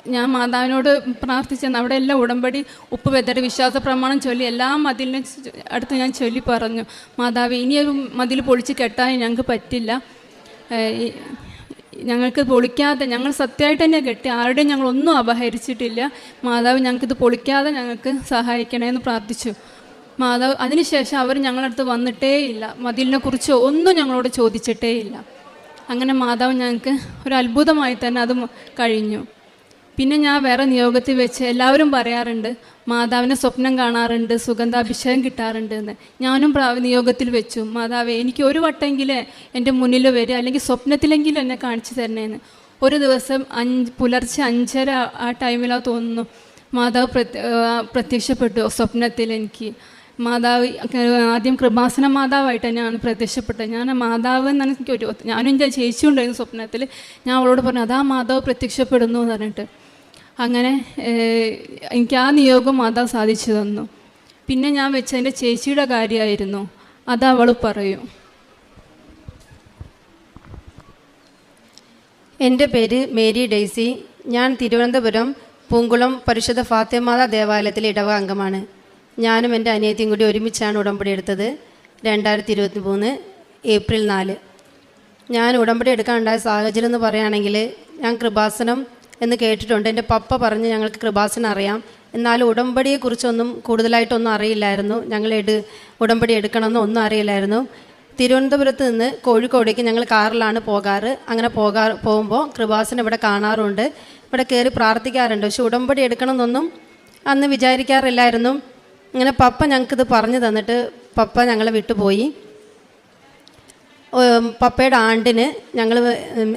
ഞാൻ മാതാവിനോട് പ്രാർത്ഥിച്ചെന്ന് അവിടെ എല്ലാം ഉടമ്പടി ഉപ്പ് വെതറി വിശ്വാസ പ്രമാണം ചൊല്ലി എല്ലാ മതിലിനും അടുത്ത് ഞാൻ ചൊല്ലി പറഞ്ഞു. മാതാവ് ഇനിയൊരു മതിൽ പൊളിച്ച് കെട്ടാൻ ഞങ്ങൾക്ക് പറ്റില്ല. ഞങ്ങൾക്ക് പൊളിക്കാതെ ഞങ്ങൾ സത്യമായിട്ട് തന്നെ കെട്ടി ആരുടെയും ഞങ്ങളൊന്നും അപഹരിച്ചിട്ടില്ല. മാതാവ് ഞങ്ങൾക്കിത് പൊളിക്കാതെ ഞങ്ങൾക്ക് സഹായിക്കണമെന്ന് പ്രാർത്ഥിച്ചു. മാതാവ് അതിനുശേഷം അവർ ഞങ്ങളടുത്ത് വന്നിട്ടേയില്ല. മതിലിനെ കുറിച്ച് ഒന്നും ഞങ്ങളോട് ചോദിച്ചിട്ടേ ഇല്ല അങ്ങനെ മാതാവ് ഞങ്ങൾക്ക് ഒരു അത്ഭുതമായി തന്നെ അത് കഴിഞ്ഞു. പിന്നെ ഞാൻ വേറെ നിയോഗത്തിൽ വെച്ച് എല്ലാവരും പറയാറുണ്ട് മാതാവിനെ സ്വപ്നം കാണാറുണ്ട് സുഗന്ധാഭിഷേകം കിട്ടാറുണ്ട് എന്ന്. ഞാനും നിയോഗത്തിൽ വെച്ചു മാതാവ് എനിക്ക് ഒരു വട്ടമെങ്കിലേ എന്റെ മുന്നിൽ വരിക അല്ലെങ്കിൽ സ്വപ്നത്തിലെങ്കിലും എന്നെ കാണിച്ചു തരണേന്ന് ഒരു ദിവസം അഞ്ച് പുലർച്ചെ അഞ്ചര ആ ടൈമിലാ തോന്നുന്നു മാതാവ് പ്രത്യ പ്രത്യക്ഷപ്പെട്ടു സ്വപ്നത്തിൽ എനിക്ക്. മാതാവ് ആദ്യം കൃപാസന മാതാവായിട്ട് ഞാൻ പ്രത്യക്ഷപ്പെട്ടത് ഞാൻ മാതാവ് എന്നാണ് എനിക്ക് ഒരു ഞാനും എന്റെ ചേച്ചി ഉണ്ടായിരുന്നു സ്വപ്നത്തിൽ ഞാൻ അവളോട് പറഞ്ഞു അതാ മാതാവ് പ്രത്യക്ഷപ്പെടുന്നു എന്ന് പറഞ്ഞിട്ട്. അങ്ങനെ എനിക്ക് ആ നിയോഗം മാതാവ് സാധിച്ചു തന്നു. പിന്നെ ഞാൻ വെച്ചതിന്റെ ചേച്ചിയുടെ കാര്യമായിരുന്നു. അത് അവൾ പറയൂ. എന്റെ പേര് മേരി ഡെയ്സി. ഞാൻ തിരുവനന്തപുരം പൂങ്കുളം പരിശുദ്ധ ഫാത്തിമാത ദേവാലയത്തിലെ ഇടവ അംഗമാണ്. ഞാനും എന്റെ അനിയത്തിയും കൂടി ഒരുമിച്ചാണ് ഉടമ്പടി എടുത്തത് രണ്ടായിരത്തി ഇരുപത്തി മൂന്ന് ഏപ്രിൽ നാല്. ഞാൻ ഉടമ്പടി എടുക്കാനുണ്ടായ സാഹചര്യം എന്ന് പറയുകയാണെങ്കിൽ ഞാൻ കൃപാസനം എന്ന് കേട്ടിട്ടുണ്ട്. എന്റെ പപ്പ പറഞ്ഞ് ഞങ്ങൾക്ക് കൃപാസനം അറിയാം. എന്നാൽ ഉടമ്പടിയെക്കുറിച്ചൊന്നും കൂടുതലായിട്ടൊന്നും അറിയില്ലായിരുന്നു. ഞങ്ങൾ എടു ഉടമ്പടി എടുക്കണമെന്ന് ഒന്നും അറിയില്ലായിരുന്നു. തിരുവനന്തപുരത്ത് നിന്ന് കോഴിക്കോടേക്ക് ഞങ്ങൾ കാറിലാണ് പോകാറ്. അങ്ങനെ പോകാ പോകുമ്പോൾ കൃപാസനം ഇവിടെ കാണാറുണ്ട്. ഇവിടെ കയറി പ്രാർത്ഥിക്കാറുണ്ട്. പക്ഷെ ഉടമ്പടി എടുക്കണമെന്നൊന്നും അന്ന് വിചാരിക്കാറില്ലായിരുന്നു. ഇങ്ങനെ പപ്പ ഞങ്ങൾക്കിത് പറഞ്ഞു തന്നിട്ട് പപ്പ ഞങ്ങളെ വിട്ടുപോയി. പപ്പയുടെ ആണ്ടിന് ഞങ്ങൾ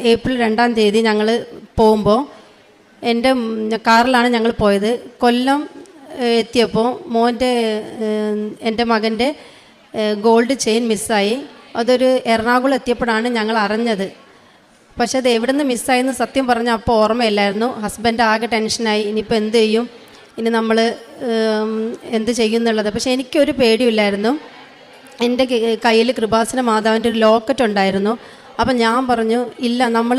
ഏപ്രിൽ രണ്ടാം തീയതി ഞങ്ങൾ പോകുമ്പോൾ എന്റെ കാറിലാണ് ഞങ്ങൾ പോയത്. കൊല്ലം എത്തിയപ്പോൾ മോന്റെ എന്റെ മകന്റെ ഗോൾഡ് ചെയിൻ മിസ്സായി. അതൊരു എറണാകുളം എത്തിയപ്പോഴാണ് ഞങ്ങൾ അറിഞ്ഞത്. പക്ഷെ അത് എവിടെ നിന്ന് മിസ്സായെന്ന് സത്യം പറഞ്ഞാൽ അപ്പോൾ ഓർമ്മയില്ലായിരുന്നു. ഹസ്ബൻഡ് ആകെ ടെൻഷനായി. ഇനിയിപ്പോൾ എന്ത് ചെയ്യും? ഇനി നമ്മൾ എന്ത് ചെയ്യും എന്നുള്ളത്. പക്ഷേ എനിക്കൊരു പേടിയില്ലായിരുന്നു എന്റെ കയ്യിൽ കൃപാസന മാതാവിന്റെ ഒരു ലോക്കറ്റ് ഉണ്ടായിരുന്നു. അപ്പം ഞാൻ പറഞ്ഞു ഇല്ല നമ്മൾ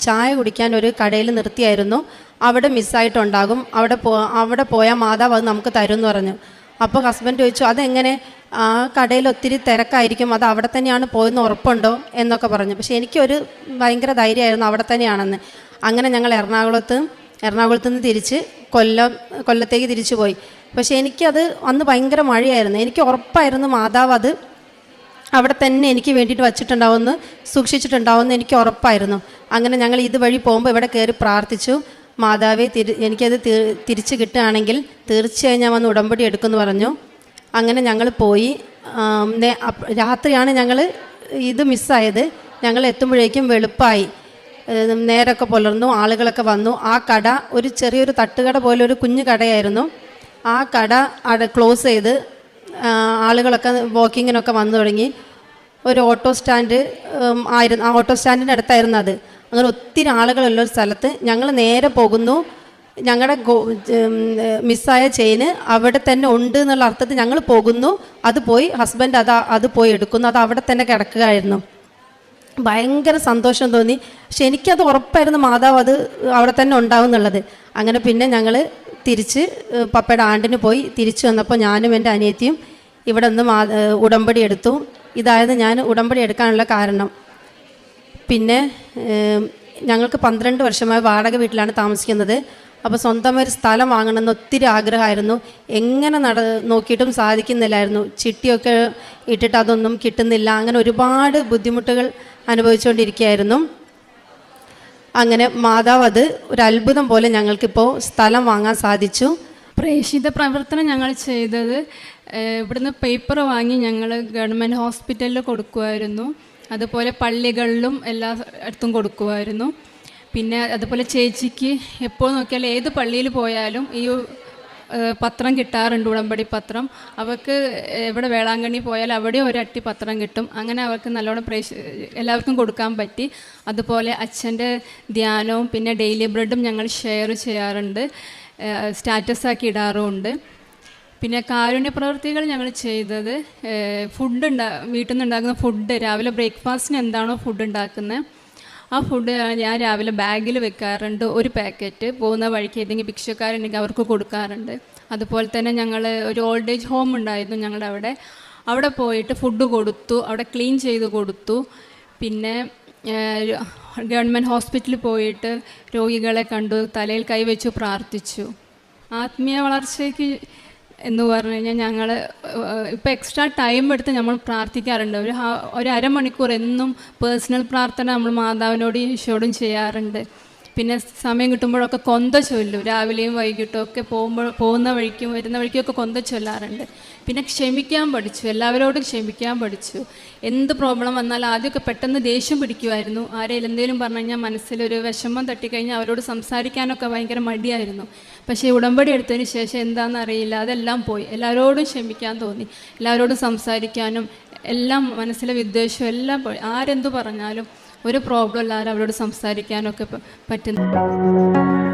ചായ കുടിക്കാൻ ഒരു കടയിൽ നിർത്തിയായിരുന്നു. അവിടെ മിസ്സായിട്ടുണ്ടാകും അവിടെ പോ അവിടെ പോയാൽ മാതാവ് അത് നമുക്ക് തരും എന്ന് പറഞ്ഞു. അപ്പോൾ ഹസ്ബൻഡ് ചോദിച്ചു അതെങ്ങനെ? ആ കടയിൽ ഒത്തിരി തിരക്കായിരിക്കും. അത് അവിടെ തന്നെയാണ് പോയെന്ന് ഉറപ്പുണ്ടോ? എന്നൊക്കെ പറഞ്ഞു. പക്ഷേ എനിക്കൊരു ഭയങ്കര ധൈര്യമായിരുന്നു അവിടെ തന്നെയാണെന്ന്. അങ്ങനെ ഞങ്ങൾ എറണാകുളത്ത് എറണാകുളത്ത് നിന്ന് തിരിച്ച് കൊല്ലം കൊല്ലത്തേക്ക് തിരിച്ചു പോയി. പക്ഷേ എനിക്കത് അന്ന് ഭയങ്കര മഴയായിരുന്നു. എനിക്ക് ഉറപ്പായിരുന്നു മാതാവ് അത് അവിടെ തന്നെ എനിക്ക് വേണ്ടിയിട്ട് വച്ചിട്ടുണ്ടാവുമെന്ന് സൂക്ഷിച്ചിട്ടുണ്ടാവുമെന്ന് എനിക്ക് ഉറപ്പായിരുന്നു. അങ്ങനെ ഞങ്ങൾ ഇതുവഴി പോകുമ്പോൾ ഇവിടെ കയറി പ്രാർത്ഥിച്ചു. മാതാവെ തിരി എനിക്കത് തിരിച്ചു കിട്ടുകയാണെങ്കിൽ തീർച്ചയായും ഞാൻ വന്ന് ഉടമ്പടി എടുക്കുമെന്ന് പറഞ്ഞു. അങ്ങനെ ഞങ്ങൾ പോയി. രാത്രിയാണ് ഞങ്ങൾ ഇത് മിസ്സായത്. ഞങ്ങൾ എത്തുമ്പോഴേക്കും വെളുപ്പായി. നേരൊക്കെ പുലർന്നു ആളുകളൊക്കെ വന്നു. ആ കട ഒരു ചെറിയൊരു തട്ടുകട പോലെ ഒരു കുഞ്ഞു കടയായിരുന്നു. ആ കട ക്ലോസ് ചെയ്ത് ആളുകളൊക്കെ വാക്കിങ്ങിനൊക്കെ വന്നു തുടങ്ങി. ഒരു ഓട്ടോ സ്റ്റാൻഡ് ആയിരുന്നു ആ ഓട്ടോ സ്റ്റാൻഡിന്റെ അടുത്തായിരുന്നു അത്. അങ്ങനെ ഒത്തിരി ആളുകളുള്ള ഒരു സ്ഥലത്ത് ഞങ്ങൾ നേരെ പോകുന്നു. ഞങ്ങളുടെ മിസ്സായ ചെയിന് അവിടെ തന്നെ ഉണ്ട് എന്നുള്ള അർത്ഥത്തിൽ ഞങ്ങൾ പോകുന്നു. അത് പോയി ഹസ്ബൻഡ് അത് അത് പോയി എടുക്കുന്നു. അത് അവിടെ തന്നെ കിടക്കുകയായിരുന്നു. ഭയങ്കര സന്തോഷം തോന്നി. പക്ഷെ എനിക്കത് ഉറപ്പായിരുന്നു മാതാവ് അത് അവിടെ തന്നെ ഉണ്ടാവും എന്നുള്ളത് അങ്ങനെ പിന്നെ ഞങ്ങൾ തിരിച്ച് പപ്പയുടെ ആണ്ടിന് പോയി തിരിച്ചു വന്നപ്പോൾ ഞാനും എന്റെ അനിയത്തിയും ഇവിടെ നിന്ന് ഉടമ്പടി എടുത്തു. ഇതായത് ഞാൻ ഉടമ്പടി എടുക്കാനുള്ള കാരണം. പിന്നെ ഞങ്ങൾക്ക് പന്ത്രണ്ട് വർഷമായി വാടക വീട്ടിലാണ് താമസിക്കുന്നത്. അപ്പോൾ സ്വന്തം ഒരു സ്ഥലം വാങ്ങണമെന്ന് ഒത്തിരി ആഗ്രഹമായിരുന്നു. എങ്ങനെ നട നോക്കിയിട്ടും സാധിക്കുന്നില്ലായിരുന്നു. ചിട്ടിയൊക്കെ ഇട്ടിട്ട് അതൊന്നും കിട്ടുന്നില്ല. അങ്ങനെ ഒരുപാട് ബുദ്ധിമുട്ടുകൾ അനുഭവിച്ചുകൊണ്ടിരിക്കുകയായിരുന്നു. അങ്ങനെ മാതാവ് അത് ഒരു അത്ഭുതം പോലെ ഞങ്ങൾക്കിപ്പോൾ സ്ഥലം വാങ്ങാൻ സാധിച്ചു. പ്രേക്ഷിത പ്രവർത്തനം ഞങ്ങൾ ചെയ്തത് ഇവിടുന്ന് പേപ്പർ വാങ്ങി ഞങ്ങൾ ഗവൺമെന്റ് ഹോസ്പിറ്റലിൽ കൊടുക്കുമായിരുന്നു അതുപോലെ പള്ളികളിലും എല്ലാ ഇടത്തും കൊടുക്കുമായിരുന്നു പിന്നെ അതുപോലെ ചേച്ചിക്ക് എപ്പോൾ നോക്കിയാലും ഏത് പള്ളിയിൽ പോയാലും ഈ പത്രം കിട്ടാറുണ്ട് ഉടമ്പടി പത്രം. അവർക്ക് എവിടെ വേളാങ്കണ്ണി പോയാൽ അവിടെ അട്ടി പത്രം കിട്ടും. അങ്ങനെ അവർക്ക് നല്ലോണം പ്രേക്ഷ എല്ലാവർക്കും കൊടുക്കാൻ പറ്റി. അതുപോലെ അച്ഛന്റെ ധ്യാനവും പിന്നെ ഡെയിലി ബ്രെഡും ഞങ്ങൾ ഷെയർ ചെയ്യാറുണ്ട്. സ്റ്റാറ്റസ് ആക്കി ഇടാറുമുണ്ട്. പിന്നെ കാരുണ്യ പ്രവർത്തികൾ ഞങ്ങൾ ചെയ്തത് ഫുഡ് ഉണ്ടാ വീട്ടിൽ നിന്ന് ഉണ്ടാക്കുന്ന ഫുഡ് രാവിലെ ബ്രേക്ക്ഫാസ്റ്റിന് എന്താണോ ഫുഡ് ഉണ്ടാക്കുന്നത്. ആ ഫുഡ് ഞാൻ രാവിലെ ബാഗിൽ വെക്കാറുണ്ട്. ഒരു പാക്കറ്റ് പോകുന്ന വഴിക്ക് ഏതെങ്കിലും ഭിക്ഷക്കാരുണ്ടെങ്കിൽ അവർക്ക് കൊടുക്കാറുണ്ട്. അതുപോലെ തന്നെ ഞങ്ങൾ ഒരു ഓൾഡ് ഏജ് ഹോം ഉണ്ടായിരുന്നു ഞങ്ങളുടെ അവിടെ. അവിടെ പോയിട്ട് ഫുഡ് കൊടുത്തു. അവിടെ ക്ലീൻ ചെയ്ത് കൊടുത്തു. പിന്നെ ഗവൺമെന്റ് ഹോസ്പിറ്റലിൽ പോയിട്ട് രോഗികളെ കണ്ടു. തലയിൽ കൈവച്ചു പ്രാർത്ഥിച്ചു. ആത്മീയ വളർച്ചയ്ക്ക് എന്ന് പറഞ്ഞു കഴിഞ്ഞാൽ ഞങ്ങൾ ഇപ്പോൾ എക്സ്ട്രാ ടൈം എടുത്ത് നമ്മൾ പ്രാർത്ഥിക്കാറുണ്ട്. ഒരു ഒരു അരമണിക്കൂർ എന്നും പേഴ്സണൽ പ്രാർത്ഥന നമ്മൾ മാതാവിനോടും ഈശോടും ചെയ്യാറുണ്ട്. പിന്നെ സമയം കിട്ടുമ്പോഴൊക്കെ കൊന്ത ചൊല്ലും. രാവിലെയും വൈകിട്ടും ഒക്കെ പോകുമ്പോൾ പോകുന്ന വഴിക്കും വരുന്ന വഴിക്കും ഒക്കെ കൊന്ത ചൊല്ലാറുണ്ട്. പിന്നെ ക്ഷമിക്കാൻ പഠിച്ചു. എല്ലാവരോടും ക്ഷമിക്കാൻ പഠിച്ചു. എന്ത് പ്രോബ്ലം വന്നാലും ആദ്യമൊക്കെ പെട്ടെന്ന് ദേഷ്യം പിടിക്കുമായിരുന്നു. ആരെങ്കിലും എന്തെങ്കിലും പറഞ്ഞു കഴിഞ്ഞാൽ മനസ്സിലൊരു വിഷമം തട്ടിക്കഴിഞ്ഞാൽ അവരോട് സംസാരിക്കാനൊക്കെ ഭയങ്കര മടിയായിരുന്നു. പക്ഷേ ഉടമ്പടി എടുത്തതിന് ശേഷം എന്താണെന്ന് അറിയില്ല. അതെല്ലാം പോയി. എല്ലാവരോടും ക്ഷമിക്കാൻ തോന്നി. എല്ലാവരോടും സംസാരിക്കാനും എല്ലാം മനസ്സിലെ വിദ്വേഷവും എല്ലാം പോയി. ആരെന്തു പറഞ്ഞാലും ഒരു പ്രോബ്ലം ഇല്ലാതെ അവരോട് സംസാരിക്കാനൊക്കെ പറ്റുന്നു